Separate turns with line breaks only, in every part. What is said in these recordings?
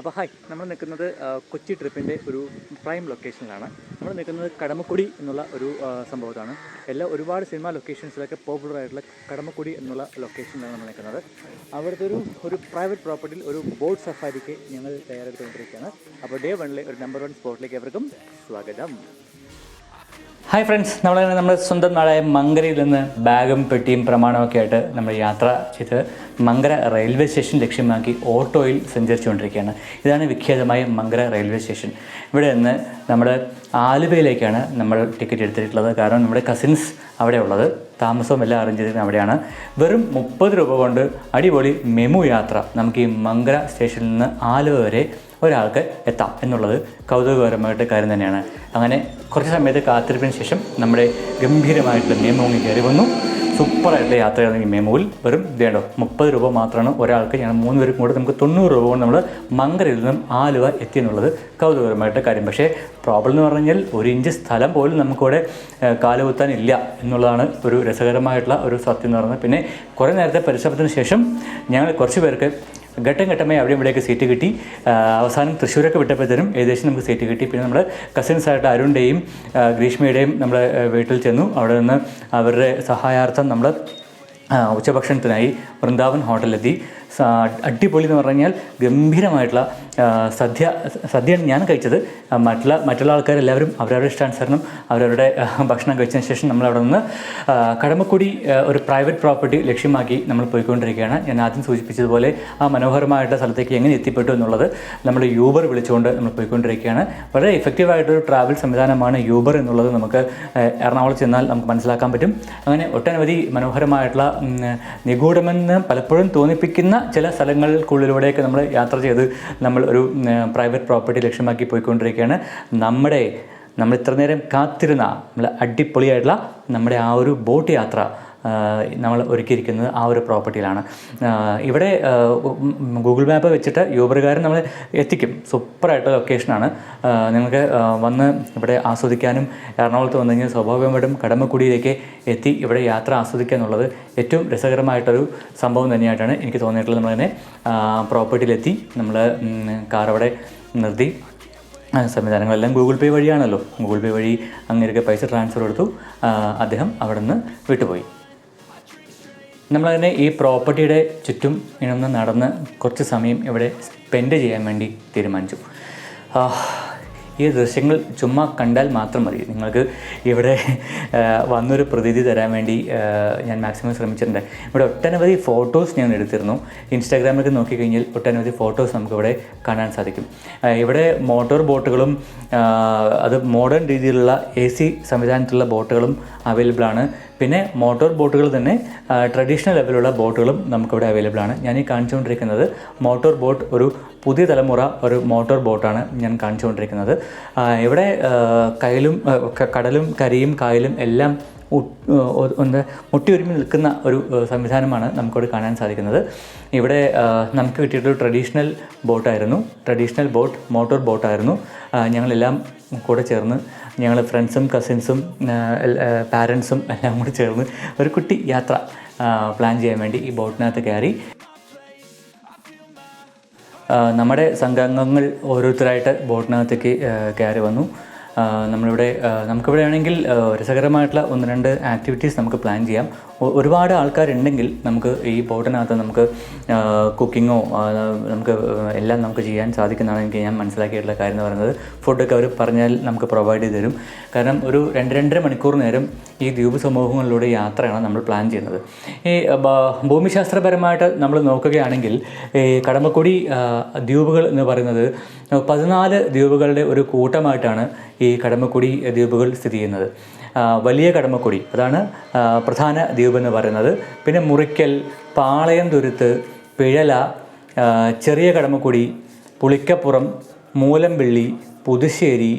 അപ്പോൾ ഹായ് നമ്മൾ നിൽക്കുന്നത് കൊച്ചി ട്രിപ്പിന്റെ ഒരു പ്രൈം ലൊക്കേഷനിലാണ്. നമ്മൾ നിൽക്കുന്നത് കടമക്കുടി എന്നുള്ള ഒരു സംഭവത്താണ്. എല്ലാ ഒരുപാട് സിനിമ ലൊക്കേഷൻസിലൊക്കെ പോപ്പുലർ ആയിട്ടുള്ള കടമക്കുടി എന്നുള്ള ലൊക്കേഷനിലാണ് നമ്മൾ നിൽക്കുന്നത്. അവിടുത്തെ ഒരു ഒരു പ്രൈവറ്റ് പ്രോപ്പർട്ടിയിൽ ഒരു ബോട്ട് സഫാരിക്ക് ഞങ്ങൾ തയ്യാറെടുത്തുകൊണ്ടിരിക്കുകയാണ്. അപ്പോൾ ഡേ വണ്ണിലെ ഒരു നമ്പർ വൺ സ്പോട്ടിലേക്ക് എവർക്കും സ്വാഗതം. ഹായ് ഫ്രണ്ട്സ് നമ്മൾ നമ്മുടെ സ്വന്തം നാടായ മങ്കരയിൽ നിന്ന് ബാഗും പെട്ടിയും പ്രമാണമൊക്കെ ആയിട്ട് നമ്മൾ യാത്ര ചെയ്ത് മങ്കര റെയിൽവേ സ്റ്റേഷൻ ലക്ഷ്യമാക്കി ഓട്ടോയിൽ സഞ്ചരിച്ചുകൊണ്ടിരിക്കുകയാണ്. ഇതാണ് വിഖ്യാതമായ മങ്കര റെയിൽവേ സ്റ്റേഷൻ. ഇവിടെ നിന്ന് നമ്മൾ ആലുവയിലേക്കാണ് നമ്മൾ ടിക്കറ്റ് എടുത്തിട്ടുള്ളത്. കാരണം നമ്മുടെ കസിൻസ് അവിടെ ഉള്ളത്. താമസവും എല്ലാം അറേഞ്ച് ചെയ്തിരുന്നത് അവിടെയാണ്. വെറും മുപ്പത് രൂപ കൊണ്ട് അടിപൊളി മെമു യാത്ര നമുക്ക് ഈ മങ്കര സ്റ്റേഷനിൽ നിന്ന് ആലുവ വരെ ഒരാൾക്ക് എത്താം എന്നുള്ളത് കൗതുകപരമായിട്ട് കാര്യം തന്നെയാണ്. അങ്ങനെ കുറച്ച് സമയത്ത് കാത്തിരിപ്പിന് ശേഷം നമ്മുടെ ഗംഭീരമായിട്ടുള്ള മെമോങ്ങി കയറി വന്നു. സൂപ്പറായിട്ടുള്ള യാത്രയാണ് ഈ മെമോയിൽ വെറും ഇതേണ്ടോ മുപ്പത് രൂപ മാത്രമാണ് ഒരാൾക്ക്. ഞങ്ങൾ മൂന്ന് പേർക്കും കൂടെ നമുക്ക് തൊണ്ണൂറ് രൂപ കൊണ്ട് നമ്മൾ മങ്കരയിൽ നിന്നും ആലുവ എത്തി എന്നുള്ളത് കൗതുകപരമായിട്ട് കാര്യം. പക്ഷേ പ്രോബ്ലം എന്ന് പറഞ്ഞു കഴിഞ്ഞാൽ ഒരു ഇഞ്ച് സ്ഥലം പോലും നമുക്കിവിടെ കാലുകുത്താനില്ല എന്നുള്ളതാണ് ഒരു രസകരമായിട്ടുള്ള ഒരു സത്യം എന്ന് പറയുന്നത്. പിന്നെ കുറേ നേരത്തെ പരിശ്രമത്തിന് ശേഷം ഞങ്ങൾ കുറച്ച് പേർക്ക് ഘട്ടം ഘട്ടമായി അവിടെ ഇവിടെയൊക്കെ സീറ്റ് കിട്ടി. അവസാനം തൃശ്ശൂരൊക്കെ വിട്ടപ്പോഴത്തേനും ഏകദേശം നമുക്ക് സീറ്റ് കിട്ടി. പിന്നെ നമ്മുടെ കസിൻസ് ആയിട്ട് അരുണിന്റെയും ഗ്രീഷ്മയുടെയും നമ്മുടെ വീട്ടിൽ ചെന്നു. അവിടെ നിന്ന് അവരുടെ സഹായാർത്ഥം നമ്മൾ ഉച്ചഭക്ഷണത്തിനായി വൃന്ദാവൻ ഹോട്ടലിലെത്തി അടിപൊളി എന്ന് പറഞ്ഞു കഴിഞ്ഞാൽ ഗംഭീരമായിട്ടുള്ള സദ്യ സദ്യയാണ് ഞാൻ കഴിച്ചത്. മറ്റുള്ള മറ്റുള്ള ആൾക്കാരെല്ലാവരും അവരവരുടെ ഇഷ്ടാനുസരണം അവരവരുടെ ഭക്ഷണം കഴിച്ചതിന് ശേഷം നമ്മൾ അവിടെ നിന്ന് കടമക്കുടി ഒരു പ്രൈവറ്റ് പ്രോപ്പർട്ടി ലക്ഷ്യമാക്കി നമ്മൾ പോയിക്കൊണ്ടിരിക്കുകയാണ്. ഞാൻ ആദ്യം സൂചിപ്പിച്ചതുപോലെ ആ മനോഹരമായിട്ടുള്ള സ്ഥലത്തേക്ക് എങ്ങനെ എത്തിപ്പെട്ടു എന്നുള്ളത് നമ്മൾ യൂബർ വിളിച്ചുകൊണ്ട് നമ്മൾ പോയിക്കൊണ്ടിരിക്കുകയാണ്. വളരെ എഫക്റ്റീവായിട്ടൊരു ട്രാവൽ സംവിധാനമാണ് യൂബർ എന്നുള്ളത് നമുക്ക് എറണാകുളം ചെന്നാൽ നമുക്ക് മനസ്സിലാക്കാൻ പറ്റും. അങ്ങനെ ഒട്ടനവധി മനോഹരമായിട്ടുള്ള നിഗൂഢമെന്ന് പലപ്പോഴും തോന്നിപ്പിക്കുന്ന ചില സ്ഥലങ്ങൾക്കുള്ളിലൂടെയൊക്കെ നമ്മൾ യാത്ര ചെയ്ത് നമ്മൾ ഒരു പ്രൈവറ്റ് പ്രോപ്പർട്ടി ലക്ഷ്യമാക്കി പോയിക്കൊണ്ടിരിക്കുകയാണ്. നമ്മുടെ നമ്മൾ ഇത്ര നേരം കാത്തിരുന്ന നമ്മൾ അടിപൊളിയായിട്ടുള്ള നമ്മുടെ ആ ഒരു ബോട്ട് യാത്ര നമ്മൾ ഒരുക്കിയിരിക്കുന്നത് ആ ഒരു പ്രോപ്പർട്ടിയിലാണ്. ഇവിടെ ഗൂഗിൾ മാപ്പ് വെച്ചിട്ട് യൂബർകാരൻ നമ്മൾ എത്തിക്കും. സൂപ്പറായിട്ടുള്ള ലൊക്കേഷനാണ്. നിങ്ങൾക്ക് വന്ന് ഇവിടെ ആസ്വദിക്കാനും എറണാകുളത്ത് വന്നു കഴിഞ്ഞാൽ സ്വാഭാവികമായിട്ടും കടമക്കുടിയിലേക്ക് എത്തി ഇവിടെ യാത്ര ആസ്വദിക്കുക എന്നുള്ളത് ഏറ്റവും രസകരമായിട്ടൊരു സംഭവം തന്നെയായിട്ടാണ് എനിക്ക് തോന്നിയിട്ടുള്ളത്. നമ്മൾ തന്നെ പ്രോപ്പർട്ടിയിലെത്തി നമ്മൾ കാർ അവിടെ നിർത്തി. സംവിധാനങ്ങളെല്ലാം ഗൂഗിൾ പേ വഴിയാണല്ലോ. ഗൂഗിൾ പേ വഴി അങ്ങനെയൊക്കെ പൈസ ട്രാൻസ്ഫർ എടുത്തു അദ്ദേഹം അവിടെ നിന്ന് വിട്ടുപോയി. നമ്മളതിനെ ഈ പ്രോപ്പർട്ടിയുടെ ചുറ്റും ഇണന്ന് നടന്ന് കുറച്ച് സമയം ഇവിടെ സ്പെൻഡ് ചെയ്യാൻ വേണ്ടി തീരുമാനിച്ചു. ഈ ദൃശ്യങ്ങൾ ചുമ്മാ കണ്ടാൽ മാത്രം മതി. നിങ്ങൾക്ക് ഇവിടെ വന്നൊരു പ്രതീതി തരാൻ വേണ്ടി ഞാൻ മാക്സിമം ശ്രമിച്ചിട്ടുണ്ട്. ഇവിടെ ഒട്ടനവധി ഫോട്ടോസ് ഞാൻ എടുത്തിരുന്നു. ഇൻസ്റ്റാഗ്രാമിലൊക്കെ നോക്കിക്കഴിഞ്ഞാൽ ഒട്ടനവധി ഫോട്ടോസ് നമുക്കിവിടെ കാണാൻ സാധിക്കും. ഇവിടെ മോട്ടോർ ബോട്ടുകളും അത് മോഡേൺ രീതിയിലുള്ള എ സി സംവിധാനത്തിലുള്ള ബോട്ടുകളും അവൈലബിൾ ആണ്. പിന്നെ മോട്ടോർ ബോട്ടുകൾ തന്നെ ട്രഡീഷണൽ ലെവലുള്ള ബോട്ടുകളും നമുക്കിവിടെ അവൈലബിൾ ആണ്. ഞാൻ ഈ കാണിച്ചുകൊണ്ടിരിക്കുന്നത് മോട്ടോർ ബോട്ട് ഒരു പുതിയ തലമുറ ഒരു മോട്ടോർ ബോട്ടാണ് ഞാൻ കാണിച്ചുകൊണ്ടിരിക്കുന്നത്. ഇവിടെ കയലും കടലും കരിയും കായലും എല്ലാം ഒന്ന് മുട്ടിയൊരുമി നിൽക്കുന്ന ഒരു സംവിധാനമാണ് നമുക്കിവിടെ കാണാൻ സാധിക്കുന്നത്. ഇവിടെ നമുക്ക് കിട്ടിയിട്ടൊരു ട്രഡീഷണൽ ബോട്ടായിരുന്നു. ട്രഡീഷണൽ ബോട്ട് മോട്ടോർ ബോട്ടായിരുന്നു. ഞങ്ങളെല്ലാം കൂടെ ചേർന്ന് ഞങ്ങൾ ഫ്രണ്ട്സും കസിൻസും പാരൻസും എല്ലാം കൂടി ചേർന്ന് ഒരു കുട്ടി യാത്ര പ്ലാൻ ചെയ്യാൻ വേണ്ടി ഈ ബോട്ടിനകത്ത് കയറി. നമ്മുടെ സംഘാംഗങ്ങൾ ഓരോരുത്തരായിട്ട് ബോട്ടിനകത്തേക്ക് കയറി വന്നു. നമ്മളിവിടെ നമുക്കിവിടെ ആണെങ്കിൽ രസകരമായിട്ടുള്ള ഒന്ന് രണ്ട് ആക്ടിവിറ്റീസ് നമുക്ക് പ്ലാൻ ചെയ്യാം. ഒരുപാട് ആൾക്കാരുണ്ടെങ്കിൽ നമുക്ക് ഈ ബോട്ടിനകത്ത് നമുക്ക് കുക്കിങ്ങോ നമുക്ക് എല്ലാം നമുക്ക് ചെയ്യാൻ സാധിക്കുന്നതാണ് എനിക്ക് ഞാൻ മനസ്സിലാക്കിയിട്ടുള്ള കാര്യം എന്ന് പറയുന്നത്. ഫുഡൊക്കെ അവർ പറഞ്ഞാൽ നമുക്ക് പ്രൊവൈഡ് ചെയ്ത് തരും. കാരണം ഒരു രണ്ട് രണ്ടര മണിക്കൂർ നേരം ഈ ദ്വീപ് സമൂഹങ്ങളിലൂടെ യാത്രയാണ് നമ്മൾ പ്ലാൻ ചെയ്യുന്നത്. ഈ ഭൂമിശാസ്ത്രപരമായിട്ട് നമ്മൾ നോക്കുകയാണെങ്കിൽ ഈ കടമക്കുടി ദ്വീപുകൾ എന്ന് പറയുന്നത് പതിനാല് ദ്വീപുകളുടെ ഒരു കൂട്ടമായിട്ടാണ് ഈ കടമക്കുടി ദ്വീപുകൾ സ്ഥിതി ചെയ്യുന്നത്. വലിയ കടമക്കുടി അതാണ് പ്രധാന ദ്വീപ് എന്ന് പറയുന്നത്. പിന്നെ മുറിക്കൽ പാളയം തുരുത്ത് പിഴല ചെറിയ കടമക്കുടി പുളിക്കപ്പുറം മൂലംപിള്ളി പുതുശ്ശേരി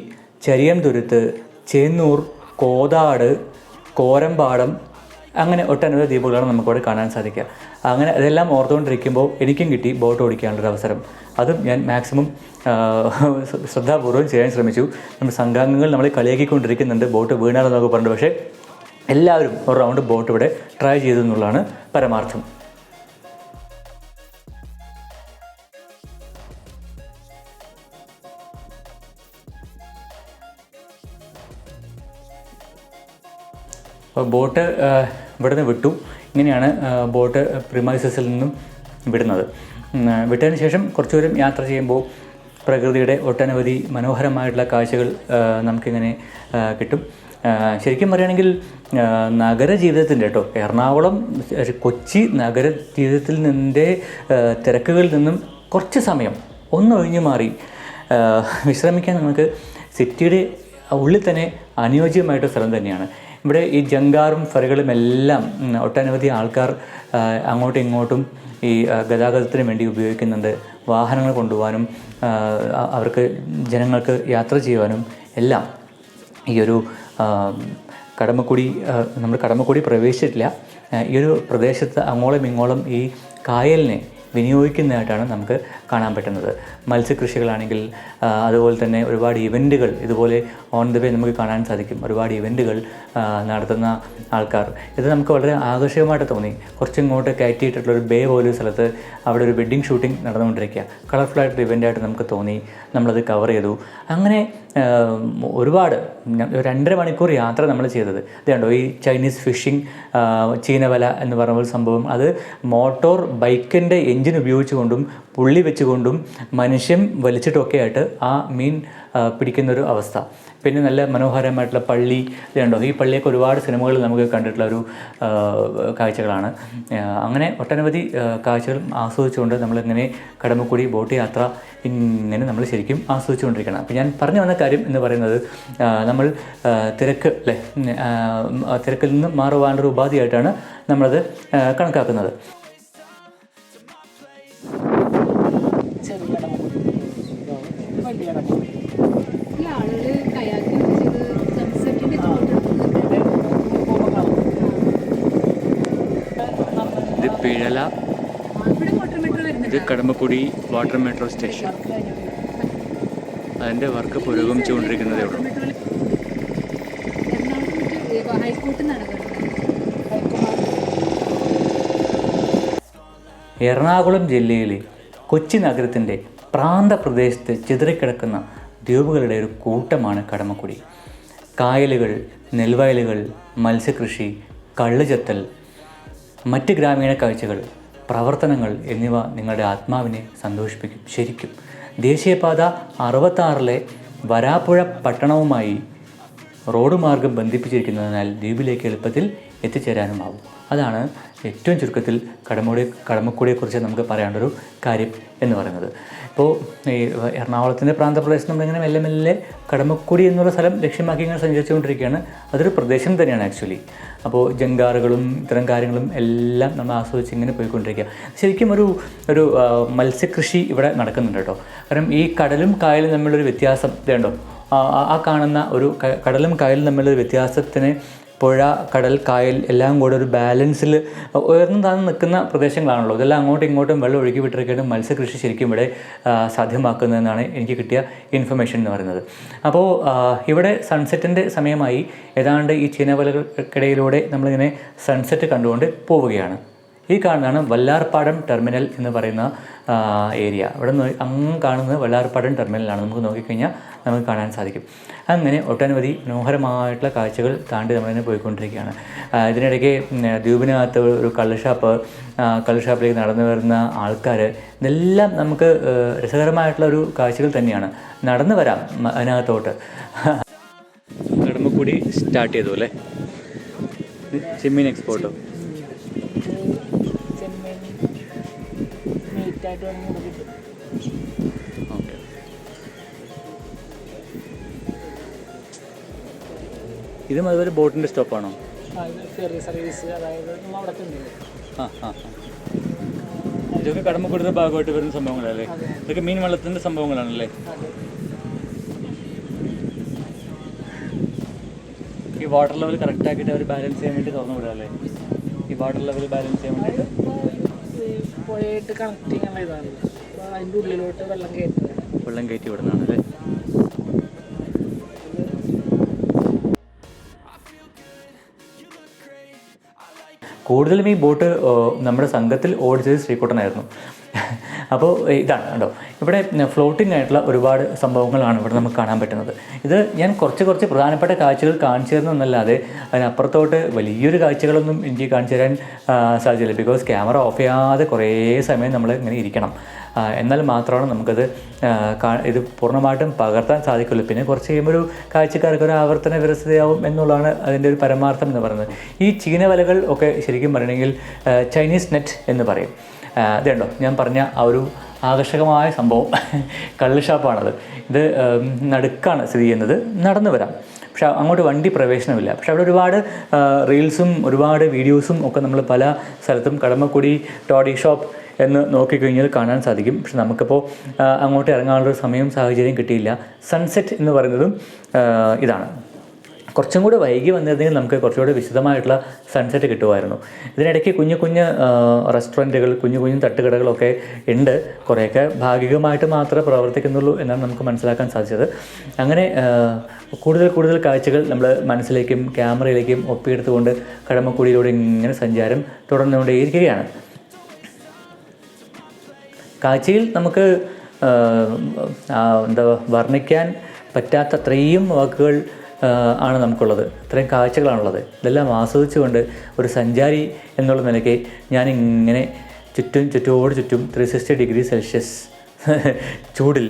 ചരിയം തുരുത്ത് ചേന്നൂർ കോതാട് കോരമ്പാടം അങ്ങനെ ഒട്ടനവധി ദ്വീപുകളാണ് നമുക്കവിടെ കാണാൻ സാധിക്കുക. അങ്ങനെ അതെല്ലാം ഓർത്തുകൊണ്ടിരിക്കുമ്പോൾ എനിക്കും കിട്ടി ബോട്ട് ഓടിക്കാനുള്ളൊരു അവസരം. അതും ഞാൻ മാക്സിമം ശ്രദ്ധാപൂർവം ചെയ്യാൻ ശ്രമിച്ചു. നമ്മുടെ സംഘാംഗങ്ങൾ നമ്മളെ കളിയാക്കിക്കൊണ്ടിരിക്കുന്നുണ്ട്. ബോട്ട് വീണാലെന്നൊക്കെ പറഞ്ഞു പക്ഷേ എല്ലാവരും ഒരു റൗണ്ട് ബോട്ട് ഇവിടെ ട്രൈ ചെയ്തു എന്നുള്ളതാണ് പരമാർത്ഥം. അപ്പോൾ ബോട്ട് ഇവിടെ നിന്ന് വിട്ടു. ഇങ്ങനെയാണ് ബോട്ട് പ്രിമൈസസിൽ നിന്നും വിടുന്നത്. വിട്ടതിന് ശേഷം കുറച്ചു ദൂരം യാത്ര ചെയ്യുമ്പോൾ പ്രകൃതിയുടെ ഒട്ടനവധി മനോഹരമായിട്ടുള്ള കാഴ്ചകൾ നമുക്കിങ്ങനെ കിട്ടും. ശരിക്കും പറയുകയാണെങ്കിൽ നഗര ജീവിതത്തിന്റെ കേട്ടോ എറണാകുളം കൊച്ചി നഗര ജീവിതത്തിൽ നിന്റെ തിരക്കുകളിൽ നിന്നും കുറച്ച് സമയം ഒന്നൊഴിഞ്ഞു മാറി. വിശ്രമിക്കാൻ നമുക്ക് സിറ്റിയുടെ ഉള്ളിൽ തന്നെ അനുയോജ്യമായിട്ട് സ്ഥലം തന്നെയാണ്. ഇവിടെ ഈ ജങ്കാറും ഫെറികളും എല്ലാം ഒട്ടനവധി ആൾക്കാർ അങ്ങോട്ടും ഇങ്ങോട്ടും ഈ ഗതാഗതത്തിന് വേണ്ടി ഉപയോഗിക്കുന്നുണ്ട്. വാഹനങ്ങൾ കൊണ്ടുപോകാനും അവർക്ക് ജനങ്ങൾക്ക് യാത്ര ചെയ്യുവാനും എല്ലാം. ഈ ഒരു കടമക്കുടി നമ്മൾ കടമക്കുടി പ്രവേശിച്ചിട്ടില്ല. ഈ ഒരു പ്രദേശത്ത് അങ്ങോളം ഇങ്ങോളം ഈ കായലിനെ വിനിയോഗിക്കുന്നതായിട്ടാണ് നമുക്ക് കാണാൻ പറ്റുന്നത്. മത്സ്യകൃഷികളാണെങ്കിൽ അതുപോലെ തന്നെ ഒരുപാട് ഇവന്റുകൾ ഇതുപോലെ ഓൺ ദ വേ നമുക്ക് കാണാൻ സാധിക്കും. ഒരുപാട് ഇവന്റുകൾ നടത്തുന്ന ആൾക്കാർ. ഇത് നമുക്ക് വളരെ ആകർഷകമായിട്ട് തോന്നി. കുറച്ചിങ്ങോട്ട് കയറ്റിയിട്ടുള്ള ഒരു ബേ പോലൊരു സ്ഥലത്ത് അവിടെ ഒരു വെഡ്ഡിങ് ഷൂട്ടിംഗ് നടന്നുകൊണ്ടിരിക്കുക. കളർഫുൾ ആയിട്ടൊരു ഇവന്റായിട്ട് നമുക്ക് തോന്നി. നമ്മളത് കവർ ചെയ്തു. അങ്ങനെ ഒരുപാട് രണ്ടര മണിക്കൂർ യാത്ര നമ്മൾ ചെയ്തത്. ഇതുണ്ടോ ഈ ചൈനീസ് ഫിഷിംഗ് ചീനവല എന്ന് പറയുന്ന ഒരു സംഭവം. അത് മോട്ടോർ ബൈക്കിന്റെ എൻജിൻ ഉപയോഗിച്ചുകൊണ്ടും പുള്ളി വെച്ചുകൊണ്ടും മനുഷ്യൻ വലിച്ചിട്ടൊക്കെ ആയിട്ട് ആ മീൻ പിടിക്കുന്നൊരു അവസ്ഥ. പിന്നെ നല്ല മനോഹരമായിട്ടുള്ള പള്ളി ഇതുണ്ടോ? ഈ പള്ളിയൊക്കെ ഒരുപാട് സിനിമകൾ നമുക്ക് കണ്ടിട്ടുള്ള ഒരു കാഴ്ചകളാണ്. അങ്ങനെ ഒട്ടനവധി കാഴ്ചകൾ ആസ്വദിച്ചുകൊണ്ട് നമ്മളിങ്ങനെ കടമക്കുടി ബോട്ട് യാത്ര ഇങ്ങനെ നമ്മൾ ശരിക്കും ആസ്വദിച്ചുകൊണ്ടിരിക്കണം. അപ്പോൾ ഞാൻ പറഞ്ഞു വന്ന കാര്യം എന്ന് പറയുന്നത് നമ്മൾ തിരക്ക് അല്ലേ? തിരക്കിൽ നിന്ന് മാറുവാനുള്ള ഒരു ഉപാധിയായിട്ടാണ് നമ്മളത് കണക്കാക്കുന്നത്. പിഴല ഇത് കടമ്പക്കുടി വാട്ടർ മെട്രോ സ്റ്റേഷൻ. അതിന്റെ വർക്ക് പുരോഗമിച്ചുകൊണ്ടിരിക്കുന്നതേ ഉള്ളൂ.
എറണാകുളം
ജില്ലയിലെ കൊച്ചി നഗരത്തിന്റെ പ്രാന്ത പ്രദേശത്ത് ചിതറിക്കിടക്കുന്ന ദ്വീപുകളുടെ ഒരു കൂട്ടമാണ് കടമക്കുടി. കായലുകൾ നെൽവയലുകൾ മത്സ്യകൃഷി കള്ളുചെത്തൽ മറ്റ് ഗ്രാമീണ കാഴ്ചകൾ പ്രവർത്തനങ്ങൾ എന്നിവ നിങ്ങളുടെ ആത്മാവിനെ സന്തോഷിപ്പിക്കും. ശരിക്കും ദേശീയപാത അറുപത്താറിലെ വരാപ്പുഴ പട്ടണവുമായി റോഡ് മാർഗം ബന്ധിപ്പിച്ചിരിക്കുന്നതിനാൽ ദ്വീപിലേക്ക് എളുപ്പത്തിൽ എത്തിച്ചേരാനുമാവും. അതാണ് ഏറ്റവും ചുരുക്കത്തിൽ കടമുടി കടമക്കുടിയെക്കുറിച്ച് നമുക്ക് പറയാനുള്ളൊരു കാര്യം എന്ന് പറയുന്നത്. ഇപ്പോൾ ഈ എറണാകുളത്തിന്റെ പ്രാന്തപ്രദേശം നമ്മളിങ്ങനെ മെല്ലെ മെല്ലെ കടമക്കുടി എന്നുള്ള സ്ഥലം ലക്ഷ്യമാക്കി ഇങ്ങനെ സഞ്ചരിച്ചുകൊണ്ടിരിക്കുകയാണ്. അതൊരു പ്രദേശം തന്നെയാണ് ആക്ച്വലി. അപ്പോൾ ജങ്കാറുകളും ഇത്തരം കാര്യങ്ങളും എല്ലാം നമ്മൾ ആസ്വദിച്ച് ഇങ്ങനെ പോയിക്കൊണ്ടിരിക്കുക. ശരിക്കും ഒരു ഒരു മത്സ്യകൃഷി ഇവിടെ നടക്കുന്നുണ്ട് കേട്ടോ. കാരണം ഈ കടലും കായലും തമ്മിലൊരു വ്യത്യാസം വേണ്ടോ ആ കാണുന്ന ഒരു കടലും കായലും തമ്മിലൊരു വ്യത്യാസത്തിന് പുഴ കടൽ കായൽ എല്ലാം കൂടെ ഒരു ബാലൻസിൽ ഉയർന്നു താഴ്ന്നു നിൽക്കുന്ന പ്രദേശങ്ങളാണല്ലോ ഇതെല്ലാം അങ്ങോട്ടും ഇങ്ങോട്ടും വെള്ളം ഒഴുകി വിട്ടിരിക്കുകയാണ് മത്സ്യകൃഷി ശരിക്കും ഇവിടെ സാധ്യമാക്കുന്നതെന്നാണ് എനിക്ക് കിട്ടിയ ഇൻഫർമേഷൻ എന്ന് പറയുന്നത്. അപ്പോൾ ഇവിടെ സൺസെറ്റിന്റെ സമയമായി ഏതാണ്ട് ഈ ചീനവലകൾക്കിടയിലൂടെ നമ്മളിങ്ങനെ സൺസെറ്റ് കണ്ടുകൊണ്ട് പോവുകയാണ്. ഈ കാണുന്നതാണ് വല്ലാർപ്പാടം ടെർമിനൽ എന്ന് പറയുന്ന ഏരിയ ഇവിടെ അങ്ങ് കാണുന്നത് വല്ലാർപ്പാടം ടെർമിനലാണ് നമുക്ക് നോക്കിക്കഴിഞ്ഞാൽ നമുക്ക് കാണാൻ സാധിക്കും. അങ്ങനെ ഒട്ടനവധി മനോഹരമായിട്ടുള്ള കാഴ്ചകൾ താണ്ടി നമ്മളിങ്ങനെ പോയിക്കൊണ്ടിരിക്കുകയാണ്. ആ, ഇതിനിടയ്ക്ക് ദ്വീപിനകത്ത് ഒരു കള്ളുഷാപ്പ് കള്ളുഷാപ്പിലേക്ക് നടന്നു വരുന്ന ആൾക്കാർ ഇതെല്ലാം നമുക്ക് രസകരമായിട്ടുള്ള ഒരു കാഴ്ചകൾ തന്നെയാണ്. നടന്നു വരാം അതിനകത്തോട്ട്. കടമ്പക്കൂടി സ്റ്റാർട്ട് ചെയ്തു അല്ലേ? ചെമ്മീൻ എക്സ്പോർട്ടോ? ഇതും അതുപോലെ ബോട്ടിന്റെ സ്റ്റോപ്പാണോ?
സർവീസ് അതായത്
ആ ആ. ഇതൊക്കെ ഭാഗമായിട്ട് വരുന്ന സംഭവങ്ങളല്ലേ? ഇതൊക്കെ മീൻ വള്ളത്തിന്റെ സംഭവങ്ങളാണല്ലേ? ഈ വാട്ടർ ലെവൽ കറക്റ്റ് ആക്കിയിട്ട് അവർ ബാലൻസ് ചെയ്യാൻ വേണ്ടി തുറന്നു വിടാല്ലേ ഈ വാട്ടർ ലെവൽ ബാലൻസ് ചെയ്യാൻ വേണ്ടിയിട്ട്?
പുഴയായിട്ട് അതിന്റെ ഉള്ളിലോട്ട് വെള്ളം
വെള്ളം കയറ്റി വിടുന്നതാണ് കൂടുതലും ഈ ബോട്ട് നമ്മുടെ സംഘത്തിൽ ഓടിച്ചത് ശ്രീകുട്ടനായിരുന്നു. അപ്പോൾ ഇതാണ് കേട്ടോ ഇവിടെ ഫ്ലോട്ടിംഗ് ആയിട്ടുള്ള ഒരുപാട് സംഭവങ്ങളാണ് ഇവിടെ നമുക്ക് കാണാൻ പറ്റുന്നത്. ഇത് ഞാൻ കുറച്ച് കുറച്ച് പ്രധാനപ്പെട്ട കാഴ്ചകൾ കാണിച്ചു തരുന്നതല്ലാതെ അതിനപ്പുറത്തോട്ട് വലിയൊരു കാഴ്ചകളൊന്നും എനിക്ക് കാണിച്ചു തരാൻ സാധിച്ചില്ല ബിക്കോസ് ക്യാമറ ഓഫ് ചെയ്യാതെ കുറേ സമയം നമ്മൾ ഇങ്ങനെ ഇരിക്കണം. എന്നാൽ മാത്രമാണ് നമുക്കത് ഇത് പൂർണമായിട്ടും പകർത്താൻ സാധിക്കുള്ളൂ. പിന്നെ കുറച്ച് കഴിയുമ്പോൾ ഒരു കാഴ്ചക്കാർക്ക് ഒരു ആവർത്തന വിരസതയാവും എന്നുള്ളതാണ് അതിന്റെ ഒരു പരമാർത്ഥം എന്ന് പറയുന്നത്. ഈ ചീന വലകൾ ഒക്കെ ശരിക്കും പറയണമെങ്കിൽ ചൈനീസ് നെറ്റ് എന്ന് പറയും. അതേണ്ടോ ഞാൻ പറഞ്ഞ ആ ഒരു ആകർഷകമായ സംഭവം. കള്ള് ഷാപ്പാണത്. ഇത് നടുക്കാണ് സ്ഥിതി ചെയ്യുന്നത്. നടന്നു വരാം. പക്ഷെ അങ്ങോട്ട് വണ്ടി പ്രവേശനമില്ല. പക്ഷെ അവിടെ ഒരുപാട് റീൽസും ഒരുപാട് വീഡിയോസും ഒക്കെ നമ്മൾ പല സ്ഥലത്തും കടമക്കുടി ടോഡി ഷോപ്പ് എന്ന് നോക്കിക്കഴിഞ്ഞാൽ കാണാൻ സാധിക്കും. പക്ഷെ നമുക്കിപ്പോൾ അങ്ങോട്ട് ഇറങ്ങാനുള്ള സമയം സാഹചര്യം കിട്ടിയില്ല. സൺസെറ്റ് എന്ന് പറയുന്നതും ഇതാണ്. കുറച്ചും കൂടി വൈകി വന്നിരുന്നെങ്കിൽ നമുക്ക് കുറച്ചുകൂടി വിശദമായിട്ടുള്ള സൺസെറ്റ് കിട്ടുമായിരുന്നു. ഇതിനിടയ്ക്ക് കുഞ്ഞു കുഞ്ഞ് റെസ്റ്റോറന്റുകൾ കുഞ്ഞു കുഞ്ഞു തട്ടുകടകളൊക്കെ ഉണ്ട്. കുറേയൊക്കെ ഭാഗികമായിട്ട് മാത്രമേ പ്രവർത്തിക്കുന്നുള്ളൂ എന്നാണ് നമുക്ക് മനസ്സിലാക്കാൻ സാധിച്ചത്. അങ്ങനെ കൂടുതൽ കൂടുതൽ കാഴ്ചകൾ നമ്മൾ മനസ്സിലേക്കും ക്യാമറയിലേക്കും ഒപ്പിയെടുത്തുകൊണ്ട് കടമക്കുടിയിലൂടെ ഇങ്ങനെ സഞ്ചാരം തുടർന്നുകൊണ്ടേയിരിക്കുകയാണ്. കാഴ്ചയിൽ നമുക്ക് എന്താ വർണിക്കാൻ പറ്റാത്ത അത്രയും വാക്കുകൾ ആണ് നമുക്കുള്ളത്. ഇത്രയും കാഴ്ചകളാണുള്ളത്. ഇതെല്ലാം ആസ്വദിച്ചുകൊണ്ട് ഒരു സഞ്ചാരി എന്നുള്ള നിലയ്ക്ക് ഞാനിങ്ങനെ ചുറ്റും ചുറ്റോട് ചുറ്റും ത്രീ സിക്സ്റ്റി ഡിഗ്രി സെൽഷ്യസ് ചൂടിൽ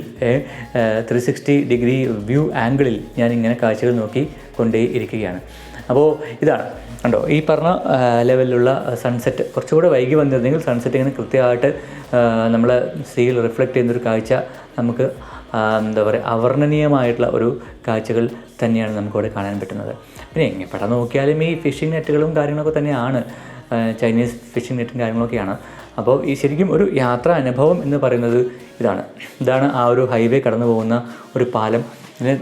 ത്രീ സിക്സ്റ്റി ഡിഗ്രി വ്യൂ ആംഗിളിൽ ഞാനിങ്ങനെ കാഴ്ചകൾ നോക്കി കൊണ്ടേ ഇരിക്കുകയാണ് അപ്പോൾ ഇതാണ്. കണ്ടോ ഈ പറഞ്ഞ ലെവലിലുള്ള സൺസെറ്റ് കുറച്ചുകൂടെ വൈകി വന്നിരുന്നെങ്കിൽ സൺസെറ്റ് ഇങ്ങനെ കൃത്യമായിട്ട് നമ്മൾ സീയിൽ റിഫ്ലക്റ്റ് ചെയ്യുന്നൊരു കാഴ്ച നമുക്ക് എന്താ പറയുക അവർണനീയമായിട്ടുള്ള ഒരു കാഴ്ചകൾ തന്നെയാണ് നമുക്കവിടെ കാണാൻ പറ്റുന്നത്. പിന്നെ എങ്ങനെ പടം നോക്കിയാലും ഈ ഫിഷിംഗ് നെറ്റുകളും കാര്യങ്ങളൊക്കെ തന്നെയാണ് ചൈനീസ് ഫിഷിംഗ് നെറ്റും കാര്യങ്ങളൊക്കെയാണ്. അപ്പോൾ ഈ ശരിക്കും ഒരു യാത്രാ അനുഭവം എന്ന് പറയുന്നത് ഇതാണ്. ഇതാണ് ആ ഒരു ഹൈവേ കടന്നു പോകുന്ന ഒരു പാലം. ഇതിന്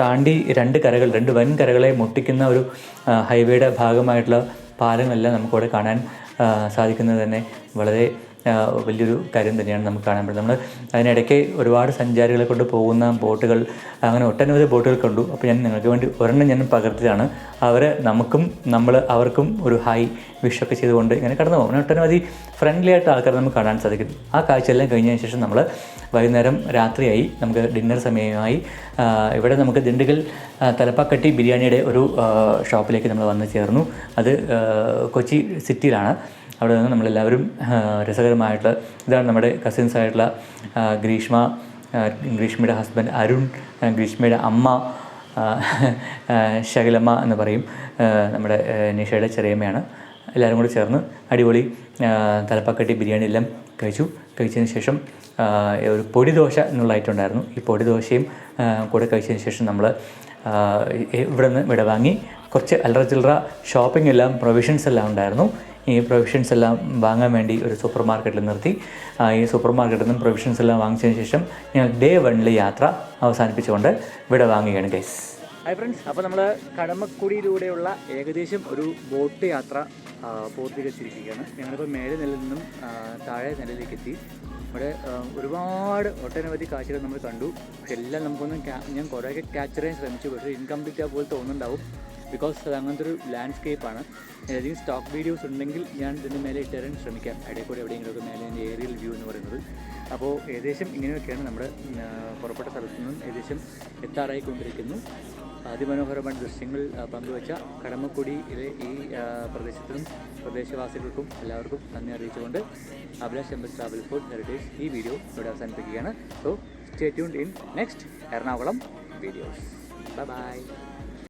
താണ്ടി രണ്ട് കരകൾ രണ്ട് വൻ കരകളെ മുട്ടിക്കുന്ന ഒരു ഹൈവേയുടെ ഭാഗമായിട്ടുള്ള പാലങ്ങളെല്ലാം നമുക്കവിടെ കാണാൻ സാധിക്കുന്നത് തന്നെ വളരെ വലിയൊരു കാര്യം തന്നെയാണ് നമുക്ക് കാണാൻ പറ്റുന്നത്. നമ്മൾ അതിനിടയ്ക്ക് ഒരുപാട് സഞ്ചാരികളെ കൊണ്ട് പോകുന്ന ബോട്ടുകൾ അങ്ങനെ ഒട്ടനവധി ബോട്ടുകൾ കണ്ടു. അപ്പോൾ ഞാൻ നിങ്ങൾക്ക് വേണ്ടി ഒരെണ്ണം ഞാൻ പകർത്തിയതാണ്. അവരെ നമുക്കും നമ്മൾ അവർക്കും ഒരു ഹായ് വിഷൊക്കെ ചെയ്തുകൊണ്ട് ഇങ്ങനെ കടന്നു പോകും. ഒട്ടനവധി ഫ്രണ്ട്ലി ആയിട്ട് ആൾക്കാർ നമുക്ക് കാണാൻ സാധിക്കും. ആ കാഴ്ചയെല്ലാം കഴിഞ്ഞതിന് ശേഷം നമ്മൾ വൈകുന്നേരം രാത്രിയായി നമുക്ക് ഡിന്നർ സമയമായി ഇവിടെ നമുക്ക് ദിണ്ടുകൽ തലപ്പാക്കട്ടി ബിരിയാണിയുടെ ഒരു ഷോപ്പിലേക്ക് നമ്മൾ വന്ന് ചേർന്നു. അത് കൊച്ചി സിറ്റിയിലാണ് അവിടെ നിന്ന് നമ്മളെല്ലാവരും രസകരമായിട്ടുള്ള ഇതാണ് നമ്മുടെ കസിൻസ് ആയിട്ടുള്ള ഗ്രീഷ്മ ഗ്രീഷ്മയുടെ ഹസ്ബൻഡ് അരുൺ ഗ്രീഷ്മയുടെ അമ്മ ശകലമ്മ എന്ന് പറയും നമ്മുടെ നിഷയുടെ ചെറിയമ്മയാണ്. എല്ലാവരും കൂടി ചേർന്ന് അടിപൊളി തലപ്പാക്കട്ടി ബിരിയാണി എല്ലാം കഴിച്ചു. കഴിച്ചതിന് ശേഷം ഒരു പൊടി ദോശ എന്നുള്ള ഐറ്റം ഉണ്ടായിരുന്നു. ഈ പൊടി ദോശയും കൂടെ കഴിച്ചതിന് ശേഷം നമ്മൾ ഇവിടെ നിന്ന് വിടവാങ്ങി കുറച്ച് അല്ലറ ചില്ലറ ഷോപ്പിംഗ് എല്ലാം പ്രൊവിഷൻസ് എല്ലാം ഉണ്ടായിരുന്നു. ഈ പ്രൊവിഷൻസ് എല്ലാം വാങ്ങാൻ വേണ്ടി ഒരു സൂപ്പർ മാർക്കറ്റിൽ നിർത്തി. ഈ സൂപ്പർ മാർക്കറ്റിൽ നിന്നും പ്രൊവിഷൻസ് എല്ലാം വാങ്ങിച്ചതിന് ശേഷം ഞങ്ങൾ ഡേ വണ്ണിൽ യാത്ര അവസാനിപ്പിച്ചുകൊണ്ട് ഇവിടെ വാങ്ങുകയാണ് ഗൈസ് ഹായ് ഫ്രണ്ട്സ് അപ്പോൾ നമ്മൾ കടമക്കുടിയിലൂടെയുള്ള ഏകദേശം ഒരു ബോട്ട് യാത്ര പൂർത്തീകരിച്ചിരിക്കുകയാണ്. ഞങ്ങളിപ്പോൾ മേലെ നിലയിൽ നിന്നും താഴെ നിലയിലേക്ക് എത്തി. ഇവിടെ ഒരുപാട് ഒട്ടനവധി കാഴ്ചകൾ നമ്മൾ കണ്ടു. എല്ലാം നമുക്കൊന്നും ഞാൻ കുറേയൊക്കെ ക്യാപ്ചർ ചെയ്യാൻ ശ്രമിച്ചു. പക്ഷേ ഇൻകംപ്ലീറ്റ് ആ പോലെ തോന്നുന്നുണ്ടാവും. ബിക്കോസ് അത് അങ്ങനത്തെ ഒരു ലാൻഡ്സ്കേപ്പാണ് ഏതെങ്കിലും സ്റ്റോക്ക് വീഡിയോസ് ഉണ്ടെങ്കിൽ ഞാൻ ഇതിന്റെ മേലെ ഇട്ടുതരാൻ ശ്രമിക്കാം. ഇടയിൽ കൂടെ എവിടെയെങ്കിലുമൊക്കെ മേലെ എന്റെ ഏരിയൽ വ്യൂ എന്ന് പറയുന്നത്. അപ്പോൾ ഏകദേശം ഇങ്ങനെയൊക്കെയാണ് നമ്മുടെ പുറപ്പെട്ട സ്ഥലത്തു നിന്നും ഏകദേശം എത്താറായിക്കൊണ്ടിരിക്കുന്നു. അതിമനോഹരമായ ദൃശ്യങ്ങൾ പങ്കുവച്ച കടമക്കുടിയിലെ ഈ പ്രദേശത്തിനും പ്രദേശവാസികൾക്കും എല്ലാവർക്കും നന്ദി അറിയിച്ചുകൊണ്ട് അഭിലാഷ് എംബസ് ട്രാവൽ ഫോർ ഹെറിറ്റേജ് ഈ വീഡിയോ ഇവിടെ അവസാനിപ്പിക്കുകയാണ്. So stay tuned in next Ernakulam videos bye bye